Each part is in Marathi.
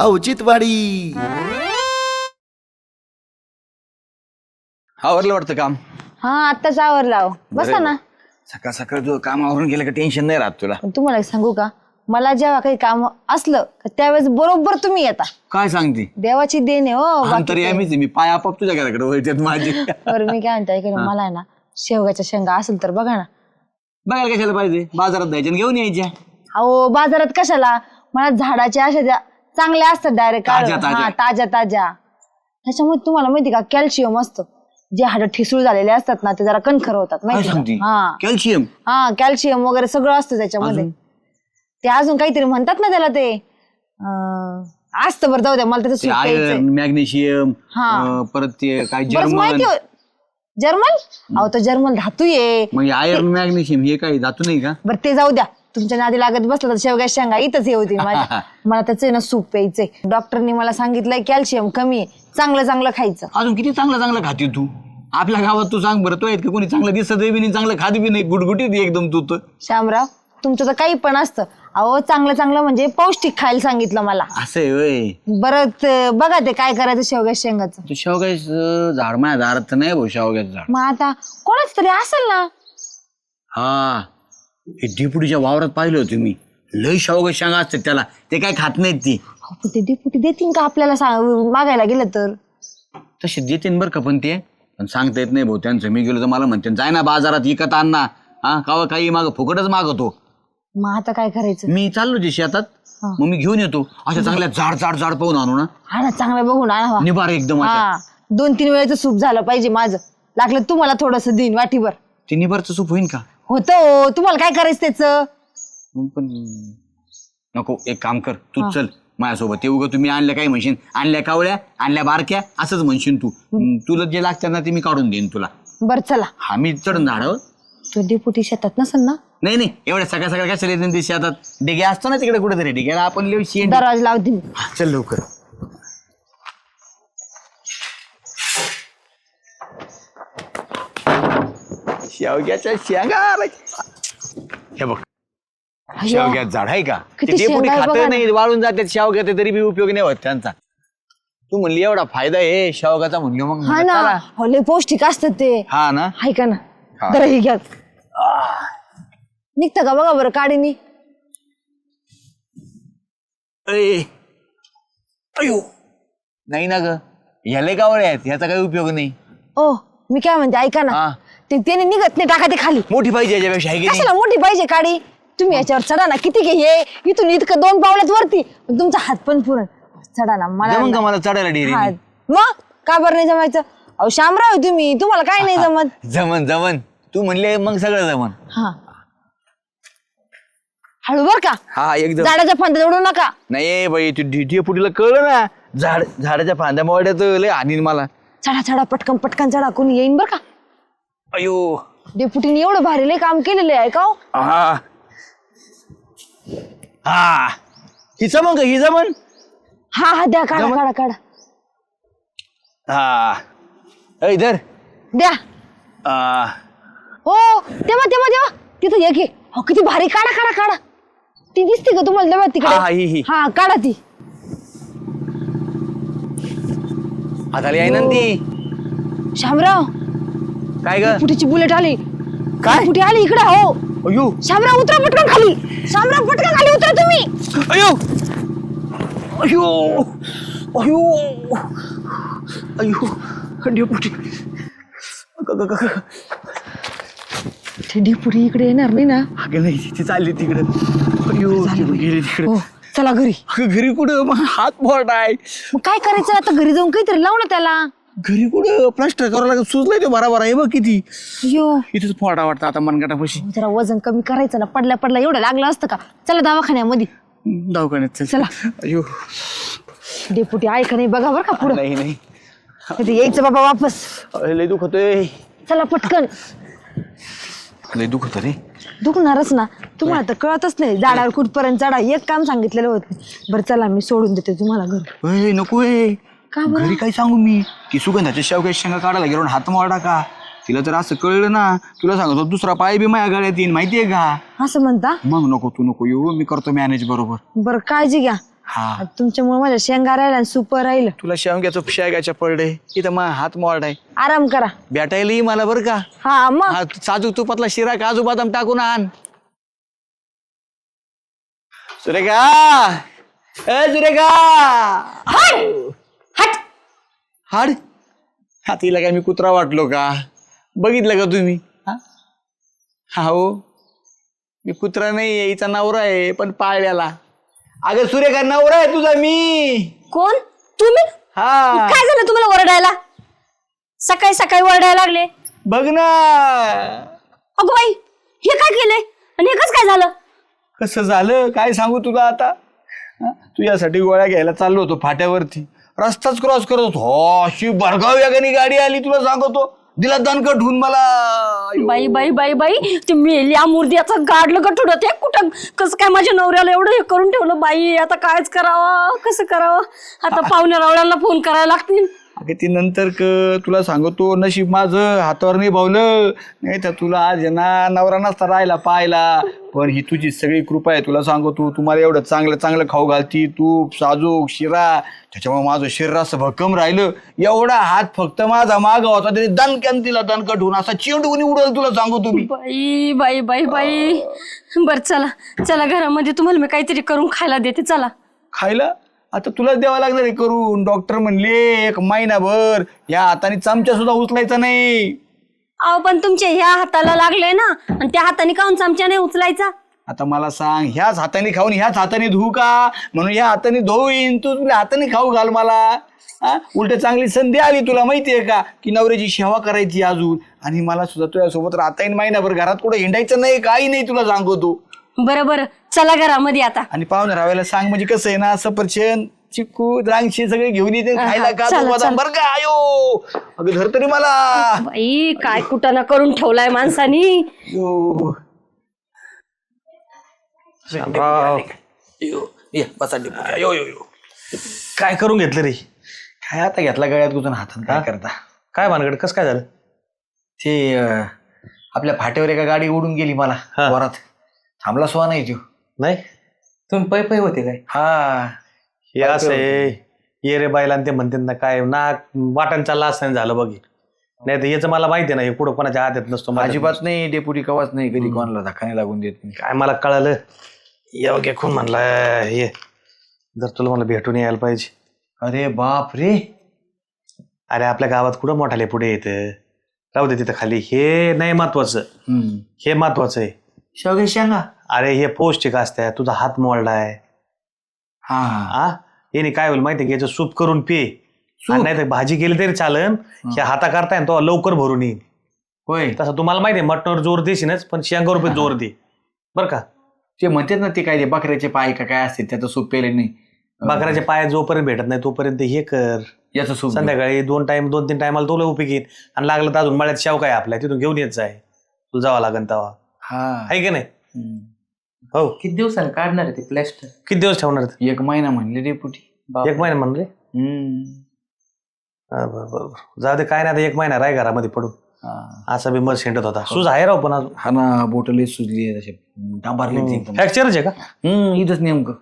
औचित्यवाडी. आवरलं वाटतं काम? हा आत्ताच आवरला अहो. बसा ना. सकाळ सकाळ जो काम आवरून गेलं का टेन्शन नाही राहत तुला. पण तुम्हाला एक सांगू का? मला जेव्हा काही काम असलं का त्यावेळेस बरोबर तुम्ही येता. काय सांगते? देवाची देण आहे हो बाकी अंतर. मी पाय आपाप तुझ्या घराकडे व्हायच्यात माझे. बरं मी काय म्हणते ऐका ना, मला आहे ना शेवगाच्या शेंगा असेल तर बघा ना. बघायला कशाला पाहिजे? बाजारात जायच्या आणि घेऊन यायच्या. अहो बाजारात कशाला? मला झाडाच्या अशा ज्या चांगल्या असतात डायरेक्ट ताज्या, ताज्या. ताज्या ताज्या. त्याच्यामुळे तुम्हाला माहिती का कॅल्शियम असतं. जे हाड ठिसूळ झालेले असतात ना ते जरा कणखर होतात काय माहिती सांगते का? हा. कॅल्शियम हा कॅल्शियम वगैरे सगळं असतं त्याच्यामध्ये. अजून? ते अजून काहीतरी म्हणतात ना त्याला ते. अं, असतं बरं जाऊ द्या मला त्याचं. आयर्न मॅग्नेशियम हा. परत ते काय बरंच जर्मन माहिती हो- जर्मन अहो तो जर्मन धातू आहे. मग आयर्न मॅग्नेशियम हे काय जातो नाही का? बरं ते जाऊ द्या. तुमच्या नादी लागत बसलं तर शेवग्या शेंगा इथंच हे होती माझ्या. मला त्याचं आहे ना सूप प्यायचंय. डॉक्टरनी मला सांगितलंय कॅल्शियम कमी आहे. चांगलं चांगलं खायचं. अजून किती चांगलं चांगलं खाते तू? आपल्या गावात तू सांग बरं तो आहेत का कोणी चांगलं दिसत बी नाही चांगलं खात बी नाही गुटगुटीत आहे एकदम तू तर. श्यामराव तुमचं तर काही पण असतं. अहो चांगलं चांगलं म्हणजे पौष्टिक खायला सांगितलं मला. असं आहे होय. बरं ते बघा ते काय करायचं शेवग्या शेंगाचं. तू शेवगायचं झाड माझ्या दारात नाही भाऊ शेवग्याचं झाड. मग आता कोणाच तरी असेल ना? हे. डिपुटीच्या वावरात पाहिलं होतं मी. लय शेवगा शेंगा असतात त्याला. ते काय खात नाहीत ती. अहो, पण ते डिपुटी देतील का आपल्याला मागायला गेलं तर? तसे देते बरं का पण ते. पण सांगता येत नाही भाऊ त्यांचं मी गेलो तर मला म्हणते जाय ना बाजारात विकत आण ना. हा कावा काही माग फुकटच मागवतो मग आता काय करायचं? मी चाललो ते शेतात. हा. मग मी घेऊन येतो. अशा चांगल्या जाड जाड जाड पाहून आणू ना. हा ना चांगलं बघून आणा. वा. निबार एकदम अशा. हा दोन तीन वेळेचं सूप झालं पाहिजे माझं. लागलं तुम्हाला थोडस देईन वाटीभर. ते निबारचं सूप होईन का? होतं तुम्हाला काय करायचं त्याचं? मग पण नको एक काम कर. तू चल माझ्यासोबत. ते उगं तुम्ही आणल्या काही म्हणशील आणल्या कावळ्या आणल्या बारक्या असंच म्हणशील तू. तुला जे लागतं ना ते मी काढून देईन तुला. बरं चला. हा मी चढून झाडावर तो डेपुटी शेतात नसेल ना? नाही नाही. एवढ्या सकाळ सकाळ कशाला येते ते शेतात? डिगे असतो ना तिकडे कुठेतरी. डिग्याला आपण लिहू शेण दरवाजा लावते मी हा, चल लवकर. शेवग्याच्या शेंगा. हे बघ शेवग्यात झाड आहे का? किती ते शेंगा आहे खात बघा ना. नाही वाळून जातात शेवग्या ते तरी बी उपयोग नाही होत त्यांचा. तू म्हणली एवढा फायदा आहे शेवगाचा म्हणलं मग हा म्हणलं ना. चला. हो लय पौष्टिक असतात ते. हा ना? हाय का ना. हा. जरा हे घ्या. निघतं का बघा बरं काडीनी अय. अयो. नाही ना ग. ह्याले कावळे आहेत ह्याचा काही उपयोग नाही. ओ मी काय म्हणते ऐका ना. हा. ते त्याने निघत नाही टाका ते खाली. मोठी पाहिजे याच्यापेक्षा आहे की नाही? कशाला मोठी पाहिजे काडी? तुम्ही याच्यावर चढा ना किती घे हे. इथून इतकं दोन पावलात वरती. तुमचा हात पण पुरण चढा ना मला जमन का मला चढायला डेअरी हा. मग? का बरं नाही जमायचं? अहो शामराव आहे तुम्ही. तुम्हाला काय नाही जमत? जमन जमन. तू म्हणले मग सगळं जमन. हा. हळू बर का? हा एकदम. झाडाच्या फांद्या जोडू नका. नाही बाई तू ढिटिया पुटीला कळलं ना? झाड झाडाच्या फांद्या मोड्यात लय आणीन मला. चढा चढा पटकन पटकन चढा. कोणी येईन बर का? अयो. डेपुटीने एवढं भारी लय काम केलेलं आहे का हो? हा. हा. ही जमन का ही जमन हा हा द्या काढा? काढा काढा. हा. ऐ धर द्या. आ, हो तेव्हा तेव्हा तेव्हा. तिथं एक आहे हो किती भारी काढा काढा काढा. ती दिसते का तुम्हाला? हा, हा, ही, तिकडे ही. हा काढा ती. आता आहे ना ती. शामराव काय ग? पुटीची बुलेट आली. काय? पुटी आली इकडे हो. अयो शामराव उतरा पटकन खाली. शामराव पटकन खाली उतरा तुम्ही. अयो अयो अयो अयो डेपुटी. ते डेपुटी इकडे येणार नाही ना? अगं नाही ती चालली तिकडं. अयो गेली तिकडं. हो चला घरी. अगं, घरी कुठं? हात मोठा आहे. मग काय करायचं? आता घरी जाऊन काहीतरी लावू ना त्याला. घरी कुठं प्लास्टर करावं लागत सुचलंय ते बराबर आहे बघ किती. अयो इथेच फोडा वाटतं आता मनगटापाशी. जरा वजन कमी करायचं ना पडल्या पडल्या एवढं लागलं असतं का? चला दवाखान्यामध्ये. दवाखान्यात चल. चला. अयो डेपुटी ऐका नाही बघा बरं का पुढं. नाही नाही. कधी यायचं बाबा वापस. अरे, लय दुखत आहे चला पटकन. लय दुखत रे. दुखणारच ना. तुम्हाला तर कळतच नाही. झाडावर कुठपर्यंत चढा. एक काम सांगितलेलं होतं. बरं चला मी सोडून देते तुम्हाला घर. अय, नको आहे. का बरं? घरी काय सांगू मी? की सुगंधाच्या शेवग्या शेंगा काढायला गेलो आणि हात मोडा का? तिला तर असं कळलं ना. तुला सांगतो दुसरा पाय बी माझ्या गळ्यात येईन माहितीये का? असं म्हणता? मग नको तू नको येऊ. मी करतो मॅनेज बरोबर. बरं काळजी घ्या. हा. तुमच्यामुळे माझ्या शेंगा राहिला आणि सूप राहिलं. तुला शेवग्याचं शेगाच्या पडले इथं मा हात मोड आहे. आराम करा. भेटायला ये मला बरं का? हा मग. हा साजूक तुपातला शिरा काजू बदाम टाकून आण. सुरेखा! ए सुरेखा! हट हाड. हा तिला काय मी कुत्रा वाटलो का? बघितलं का तुम्ही? हा? हा हो. मी कुत्रा नाही आहे हिचा नवरा आहे पण पाळल्याला. अगं सुरेखा नवरा आहे तुझा मी. कोण? तुम्ही? हा. काय झालं तुम्हाला ओरडायला? सकाळी सकाळी ओरडायला लागले. बघ ना. अगो बाई हे काय केलंय? आणि हे कसं काय झालं? कसं झालं? काय सांगू तुला आता? हा? तुझ्यासाठी गोळ्या घ्यायला चाललो होतो फाट्यावरती. रस्ताच क्रॉस करत होतो. हो, अशी भरगाव वेगाने गाडी आली तुला सांगतो. दिला दणकट होऊन मला. अयो. बाई बाई बाई बाई ते मेल्या मूर्त्याचं गाडलं गठुड ते कुठं कसं काय माझ्या नवऱ्याला एवढं हे करून ठेवलं? बाई आता कायच करावं? कसं करावं? आता पाहुण्या रावळ्यांना फोन करायला लागतील. अगं ती नंतर क तुला सांगतो नशीब माझं हातावर नाही भावलं नाही तर तुला आज आहे ना नवरा नसता राहिला पाहिला पण ही तुझी सगळी कृपा आहे तुला सांगतो तुम्हाला एवढं चांगलं चांगलं खाऊ घालती तूप साजूक शिरा. त्याच्यामुळे माझं शरीर असं भक्कम राहिलं. एवढा हात फक्त माझा माग होता तरी दणक्यान तिला दणकट होऊन असा चिंडून उडल तुला सांगू तुम्ही बाई बाई बाई बाई. बर चला चला घरामध्ये तुम्हाला मी काहीतरी करून खायला देते. चला. खायला? आता तुलाच द्यावं लागणार आहे करून. डॉक्टर म्हणले एक महिनाभर या हाताने चमचा सुद्धा उचलायचा नाही. अहो पण तुमच्या ह्या हाताला लागले ना आणि त्या हाताने काऊन चमचा नाही उचलायचा? आता मला सांग ह्याच हाताने खाऊन ह्याच हाताने धुवू का? म्हणून या हाताने धुईन तू तुला हाताने खाऊ घाल मला. उलट चांगली संधी आली तुला माहितीये का? की नवऱ्याची सेवा करायची अजून. आणि मला सुद्धा तुझ्यासोबत राहता येईल महिनाभर. घरात कुठं हिंडायचं नाही काही नाही तुला सांगतो. बरं बरं. चला घरामध्ये आता. आणि पाहुणे राहायला सांग म्हणजे कसं आहे ना सफरचंद चिक्कू द्राक्षे सगळे घेऊन येते खायला का चला, बरं का आयो? अगं धर तरी मला. बाई काय कुटाणा करून ठेवलाय माणसानी? यो. यो, ये, बसा डेपुटी. यो, यो, यो. काय करून घेतलं रे? काय आता घेतला गळ्यात गुतून हातात काय करता? काय भानगड कसं काय झालं? ते अं, आपल्या फाट्यावर एका गाडी उडून गेली मला हा. वरात. थांबला सुवा नाही तो नाही? तुम्ही पै पै होते काय? हा. हे असं आहे ये रे बायला आणि ते म्हणते ना काय ना वाटण चालला असताना झालं बघ. नाही तर याचं मला माहिती नाही पुढं कोणाच्या हातात नसतो माझ्या. अजिबात नाही डेपुटी कवाच नाही कधी कोणाला धक्का नाही लागून देत नाही. काय मला कळालं? योग्य खून म्हणला हे जर तुला मला भेटून यायला पाहिजे. अरे बाप रे. अरे आपल्या गावात कुठं मोठाले पुढे येतं? राहू दे तिथं खाली. हे नाही महत्वाचं. हम्म. हे महत्वाचं आहे. शेवगे शेंगा? अरे हे पौष्टिक असतंय. तुझा हात मोडलाय. हा. हा याने काय होईल माहितीये की? याचं सूप करून पे. नाही तर भाजी केली तरी चालन. ह्या हाता करताय ना तो लवकर भरून येईल होय. तसं तुम्हाला माहिती आहे मटणावर जोर देशीनच पण शेंगावर रुपये जोर दे. बरं का? ते म्हणतात ना ते काय ते बकऱ्याचे पाय का काय असते त्याचं सूप पेले नाही. बकऱ्याच्या पाया जोपर्यंत भेटत नाही तोपर्यंत हे कर. याचं सूप संध्याकाळी दोन टाइम दोन तीन टायमाला तुला उपयोगी येईल आणि लागलं तर अजून मळ्यात शेव काय आपल्या तिथून घेऊन येत जाय. तुला जावं लागेल तेव्हा. हा. आहे की नाही? हम्म. हो. किती दिवसांनी काढणार आहे ते प्लॅस्टर किती दिवस ठेवणार? एक महिना म्हणले डेपुटी एक महिना म्हणले? हम्म. हा, बरं बरं बरं. जाऊ दे काय नाही आता एक महिना राय घरामध्ये पडून. असा बी मत शेंडत होता. सूज आहे राव पण अजून. हा ना बोटले सुजली आहे डांबारले एकदम फ्रॅक्चरच आहे का? हम्म इथंच नेमकं.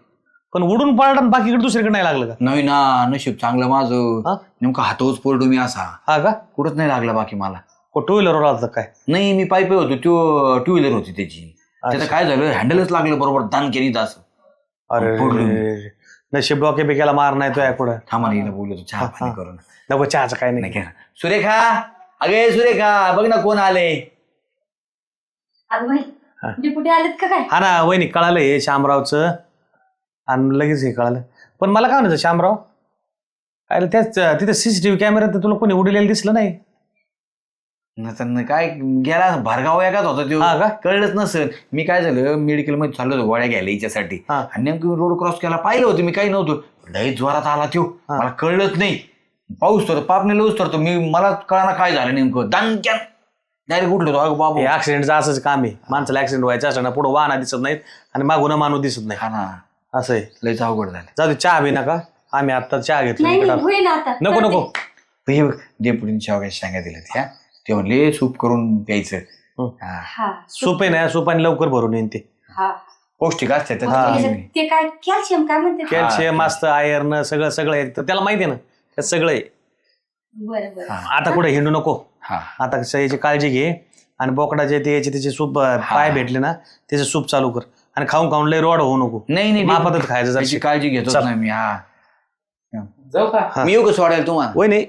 पण उडून पडला आणि बाकीकडे दुसरीकडे नाही लागलं का? नाही ना नशीब चांगलं माझं. हा? नेमकं हातवच पडलो मी असा. हा का? कुठंच नाही लागला बाकी मला. टू व्हीलरवर आलं काय? नाही मी पायपे होतो. तो टू व्हीलर होती त्याची. त्याचं काय झालं? हँडलच लागलं बरोबर. दान केली असं. अरे मी. नशीब डोके बिक्याला मार नाही तो याकडं थांबा हिला बोलतो चहा पाणी करून. नको चहाचं काय नाही. नाही घ्या. सुरेखा! अगे सुरेखा! बघ ना कोण आले. हा. डिपुटी आलेत का काय? हा ना वहिनी कळालं हे शामरावचं. आणि लगेच हे कळालं. पण मला काय म्हणायचं शामराव? काय रे, त्याच तिथे सीसीटीव्ही कॅमेऱ्यात तर तुला कोणी उडलेलं दिसलं नाही. नंतर न काय गेला भरगाव एकाच होता हा तो का? कळलंच नसेल. मी काय झालं मेडिकलमध्ये चाललो होतो गोळ्या घ्यायला हिच्यासाठी हा. आणि नेमकं रोड क्रॉस केला पाहिलं होतं मी काही नव्हतं. लई जोरात आला त्यो. हा. मला कळलंच नाही. पाऊस तर पापणे लवच तर मी मला कळाना काय झालं नेमकं? दानक्यान डायरेक्ट उठलो होतो. अगं बाबू. हे ऍक्सिडेंटचं असंच काम आहे. माणसाला ऍक्सिडेंट व्हायचं असं ना पुढे वाहना दिसत नाहीत आणि मागून माणूस दिसत नाही. हा ना. असं आहे. लयच अवघड झालं. जाऊ दे चहा बी नका. आम्ही आता चहा घेतला. नाही इकडं. नाही, होईल आता. नको नको. हे बघ डेपुटींच्या वगैरे सांगा दिलं त्या ते म्हणले सूप करून प्यायचं. हं. हा. हा सूप आहे ना सूपाने लवकर भरून येईन ते. हा. पौष्टिक असते ते. काय कॅल्शियम काय म्हणते? कॅल्शियम असतं आयर्न सगळं सगळं आहे. तर त्याला माहिती आहे ना त्यात सगळं आहे. बरं बरं. आता कुठे हिंडू नको. हा. आता कसं याची काळजी घे. आणि बोकडाचे ते याचे त्याचे सूप अं, पाय भेटले ना त्याचे सूप चालू कर. आणि खाऊन खाऊन लय रोड होऊ नको. नाही नाही मापातच खायचं त्याची काळजी घेतो चल. ना मी हा. जाऊ का? मी येऊ का सोडायला तुम्हाला? होय नाही.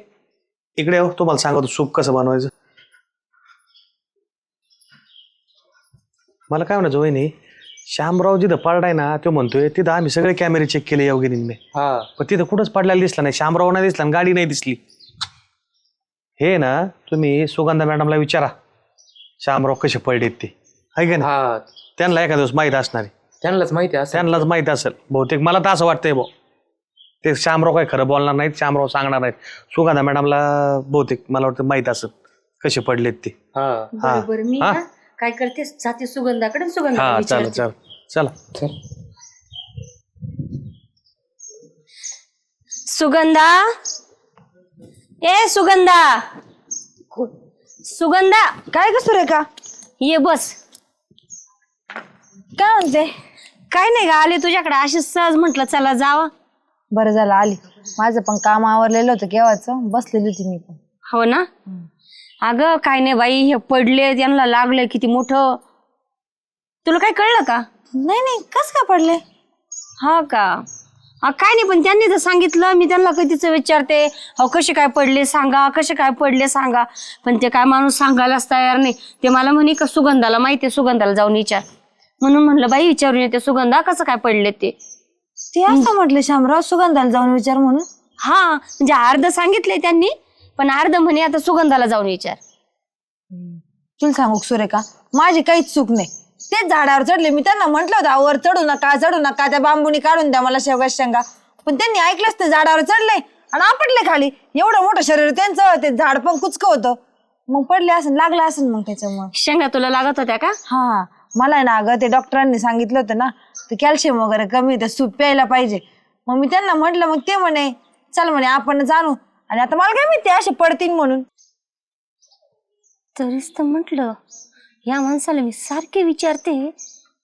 इकडे येऊ तुम्हाला सांगतो सूप कसं बनवायचं. मला काय म्हणायचं नाही श्यामराव जिथं पडलाय ना तो म्हणतोय तिथं आम्ही सगळे कॅमेरे चेक केले योगिनींनी. हा. पण तिथं कुठंच पडलेला दिसला नाही श्यामराव नाही दिसला आणि गाडी नाही दिसली. हे ना तुम्ही सुगंधा मॅडमला विचारा श्यामराव कसे पडलेत ते. आहे का नाही? हा. त्यांना एखाद्या दिवस माहीत असणार आहे. त्यांनाच माहिती असं त्यांनाच माहीत असेल. बहुतेक मला तर असं वाटतंय भाऊ ते श्यामराव काय खरं बोलणार नाहीत श्यामराव सांगणार नाहीत. सुगंधा मॅडमला बहुतेक मला वाटतं माहीत असेल कसे पडलेत ते. हा. हा. बरं बरं मी हा? ना काय करते जाते सुगंधाकडे सुगंधा हा चला चला चला. सुगंधा? ए सुगंधा! सुगंधा! काय ग सुरेखा? ये बस. काय म्हणते? काय नाही ग आले तुझ्याकडे. अशी सहज म्हंटल चला जावं. बरं झालं आली. माझं पण काम आवरलेलं होतं केव्हाच? बसलेली होती मी पण. हो ना? अगं काय नाही बाई हे पडले त्यांना लागले किती मोठं. तुला काय कळलं का? नाही नाही कस काय पडले? हा का? हा, काय नाही पण त्यांनी तर सांगितलं मी त्यांना कधीच विचारते अहो कसे काय पडले सांगा कसे काय पडले सांगा. पण ते काय माणूस सांगायलाच तयार नाही. ते मला म्हणे का सुगंधाला माहिती आहे सुगंधाला जाऊन विचार. म्हणून म्हणलं बाई विचारून येते सुगंधा कसं काय पडले ते? ते असं म्हटलं शामराव सुगंधाला जाऊन विचार म्हणून. हा म्हणजे अर्ध सांगितले त्यांनी पण अर्ध म्हणे आता सुगंधाला जाऊन विचार. तुला सांगू का सुरेखा? माझी काहीच चूक नाही. तेच झाडावर चढले. मी त्यांना म्हटलं होतं "अहो, वर चढू नका चढू नका त्या बांबुनी काढून द्या मला शेवगा शेंगा. पण त्यांनी ऐकलंच ते झाडावर चढले आणि आपटले खाली. एवढं मोठं शरीर त्यांचं ते झाड पण कुचक होतं. मग पडले असेल लागलं असेल मग त्याच्यामुळे. शेंगा तुला लागत होत्या का? हा. मला आहे ना अगं ते डॉक्टरांनी सांगितलं होतं ना ते कॅल्शियम वगैरे कमी आहे, तर सूप प्यायला पाहिजे. मग मी त्यांना म्हटलं मग ते म्हणे चल म्हणे आपण जाणू आणि आता मला काय माहिती असे पडतील म्हणून. तरीच तर म्हटलं या माणसाला मी सारखे विचारते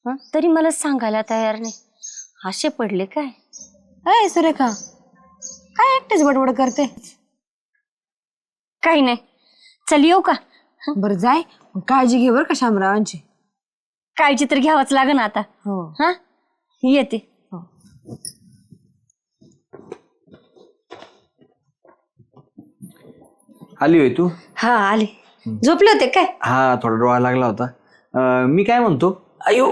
हं, तरी मला सांगायला तयार नाही. असे पडले काय? अय सुरेखा काय एकटेच बडबड करते? काही नाही. चल येऊ का? बरं जाय. मग काळजी घे बरं का शामरावांची. काळजी तर घ्यावंच लागेल आता. हो. हा? येते. आली होय तू? हा आले. झोपले होते काय? हा थोडा डोळा लागला होता. अं, मी काय म्हणतो? अयो.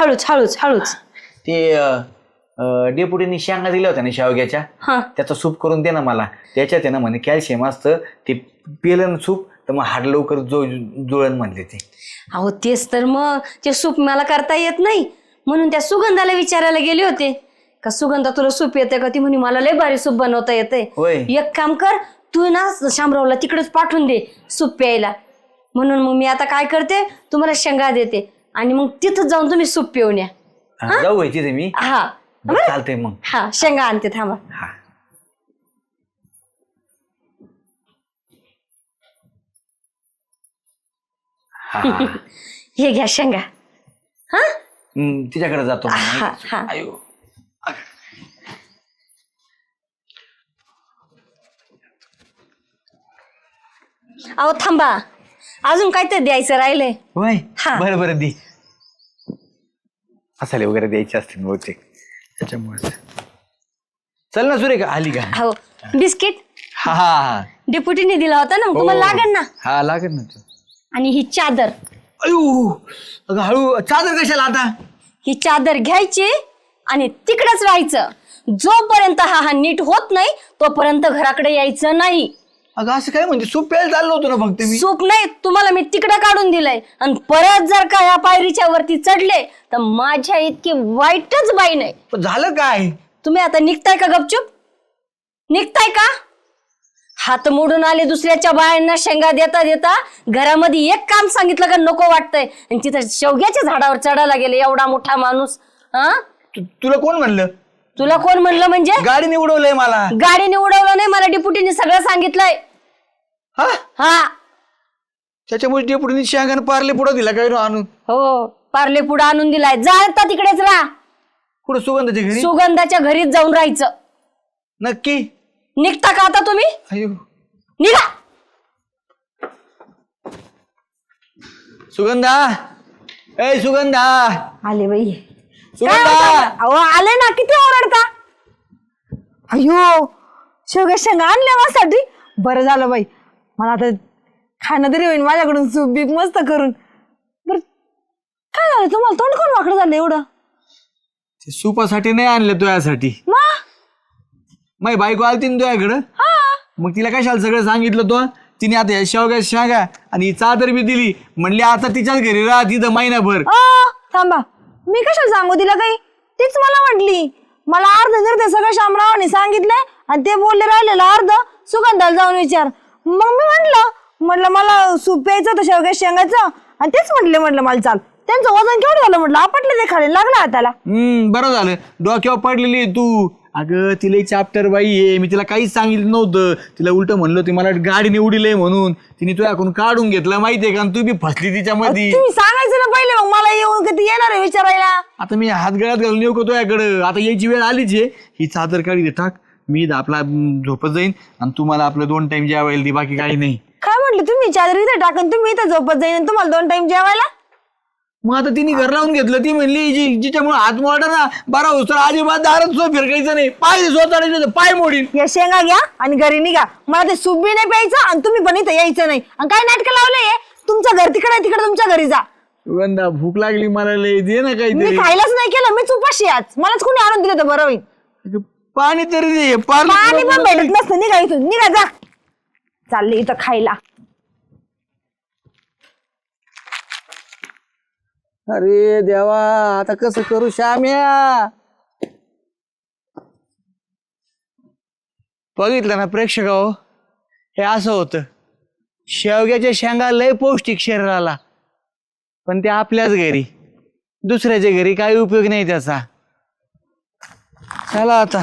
हळूच हळूच हळूच. ते डेपुटीने शेंगा दिल्या होत्या ना शेवग्याच्या? हा. त्याचं सूप करून दे ना मला. त्याच्यात आहे ना म्हणे कॅल्शियम असतं ते पिलं ना सूप तर मग हाड लवकर जो जुळण म्हणले ते. अहो तेच तर मग. ते सूप मला करता येत नाही. म्हणून त्या सुगंधाला विचारायला गेले होते. का सुगंधा तुला सूप येते का? ती म्हणे मला लय भारी सूप बनवता येते होय. एक काम कर तू ना शामरावला तिकडेच पाठवून दे सूप प्यायला. म्हणून मग मी आता काय करते तुम्हाला शेंगा देते आणि मग तिथं जाऊन तुम्ही सूप पिऊन या. हा, जाऊ तिथे मी. हा. बरं, चालतंय मग. हा शेंगा आणते थांबा. हा हा, हा. हे घ्या शेंगा. हा? हम्म, तिच्याकडे जातो मग. हा हा. आयो. अहो थांबा. अजून काय तर द्यायचं राहिलंय. होय? हा. बरं बरं दे. मसाले वगैरे द्यायचे असतील बहुतेक. त्याच्यामुळे चल ना सुरेखा आली का? हो. बिस्किट? हा हा हा. डेप्युटीने दिला होता ना मग तुम्हाला हो. लागेल ना? हा लागेल ना तू. आणि ही चादर. अयो! अगं हळू चादर कशाला आता? ही चादर घ्यायची आणि तिकडेच राहायचं. जोपर्यंत हा हा नीट होत नाही तोपर्यंत घराकडे यायचं नाही. अगं असं काय म्हणजे? सूप प्यायला चाललो होतो ना फक्त मी. सूप नाही तुम्हाला मी तिकडे काढून दिलंय. आणि परत जर का या पायरीच्या वरती चढले तर माझ्या इतकी वाईटच बाई नाही. पण झालं काय? तुम्ही आता निघताय का गपचूप? निघताय का? हात मोडून आले दुसऱ्याच्या बायांना शेंगा देता देता घरामध्ये एक काम सांगितलं का नको वाटतंय? आणि तिथं शेवग्याच्या झाडावर चढायला गेले एवढा मोठा माणूस हा? तु- तुला कोण म्हणलं? तुला कोण म्हणलं म्हणजे? गाडीने उडवलंय मला. गाडीने उडवलं नाही मला डिपुटीने सगळं सांगितलंय. हा? हा. त्याच्यामुळे डेपुटीने शेंगाने पारले पुढे दिला काय आणून? हो पार्ले पुढे आणून दिलाय. जा आता तिकडेच राहा. कुठं सुगंधाच्या घरी? सुगंधाच्या घरीच जाऊन राहायचं. नक्की? निघता का आता तुम्ही? अयो. निघा. सुगंधा? ए सुगंधा! आले बाई. सुगंधा! अहो आले ना किती ओरडता? अयो शेवग्या शेंगा आणल्या माझ्यासाठी. बरं झालं बाई. मला आता खाणं तरी होईल माझ्याकडून सूप बीप मस्त करून. बर काय झालं? तुम्हाला तोंड कोण वाकडं झालं एवढं? ते सुपासाठी नाही आणलं तुझ्यासाठी. मा? माही बायको आलती ना तुझ्याकडं. मग तिला कशाला सगळं सांगितलं तो तिने आता या शेवग्या शेंगा आणि ही चादर बी दिली. म्हणली आता तिच्याच घरी राहा तिथं महिनाभर. अ, थांबा. मी कशाला सांगू तिला काही? तीच मला म्हटली. मला अर्ध निर्ध सगळं शामरावाने सांगितलंय आणि ते बोलले राहिलेलं अर्ध. सुगंधाला जाऊन विचार. मग मी म्हटलं म्हटलं मला सूप प्यायचं होतं शेवग्या शेंगाचं आणि तेच म्हटले म्हटलं मला चाल. त्यांचं वजन केवढं झालं म्हटलं? आपटलं ते खाली लागला हाताला. हम्म बरं झालं. डोक्यावर पडलेली तू. अगं तिला चाप्टर बाई आहे. मी तिला काहीच सांगितलं नव्हतं. तिला उलट म्हणलं ती मला गाडीने उडीलंय म्हणून. तिने तुझ्याकडून काढून घेतलं माहितीये का? आणि तू बी फसली तिच्यामध्ये. तुम्ही सांगायचं ना पहिले मग मला येऊन कधी येणार आहे विचारायला? आता मी हात गळ्यात घालून येऊ का तुझ्याकडं? आता यायची वेळ आलीच आहे. ही चादर काढी दे टाक. मी आपला झोपत जाईन आणि तुम्हाला आपलं दोन टाइम जेवायला दे बाकी काही नाही. काय म्हटलं तुम्ही? चादर इथं टाकून तुम्ही इथं झोपत जाईन आणि तुम्हाला दोन टाइम जेवायला? मग आता तिने घर लावून घेतलं ती म्हणली जी जिच्यामुळे हात मोडा ना बारा होस्तर अजिबात दारात सो फिरकायचं नाही. पाय स्वतः पाय मोडीन. या शेंगा घ्या आणि घरी निघा. मला ते सूप बी नाही प्यायचं आणि तुम्ही पण इथं यायचं नाही. आणि काय नाटकं लावलंय तुमचं घर तिकडे तिकडे तुमच्या घरी जा. सुगंधा भूक लागली मला लय दे ना मी काहीतरी खायलाच नाही केलं मी उपाशी आज. मलाच कोणी आणून दिलं तर बरं होईल पाणी तरी दे पाणी पण भेटत नसतं निघा इथून निघा जा. चालले इथं खायला. अरे देवा आता कसं करू श्याम्या? बघितलं ना प्रेक्षक हो हे असं होतं. शेवग्याच्या शेंगा लय पौष्टिक शरीराला पण ते आपल्याच घरी. दुसऱ्याच्या घरी काही उपयोग नाही त्याचा. चला आता.